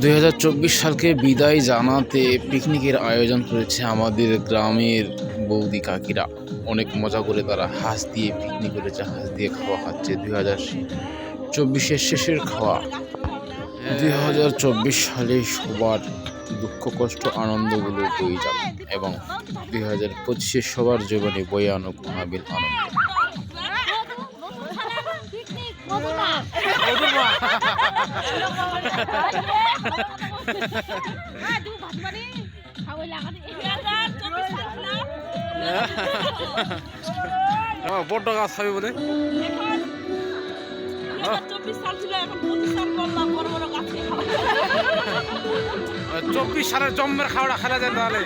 দুই হাজার চব্বিশ সালকে বিদায় জানাতে পিকনিকের আয়োজন করেছে আমাদের গ্রামের বৌদি কাকিরা। অনেক মজা করে তারা হাঁস দিয়ে পিকনিক করেছে, হাঁস দিয়ে খাওয়া খাচ্ছে। দুই হাজার চব্বিশের শেষের খাওয়া। দুই হাজার চব্বিশ সালে সবার দুঃখ, কষ্ট, আনন্দগুলো বয়ে যাবে এবং দুই হাজার পঁচিশে সবার জীবনে বয়ে আনুক মহাবীর আনন্দ। বড্ড গাছ হবে বলে। চব্বিশ গাছে চব্বিশ সালের জম্মের খাওয়াটা খেলা যায় তাহলে।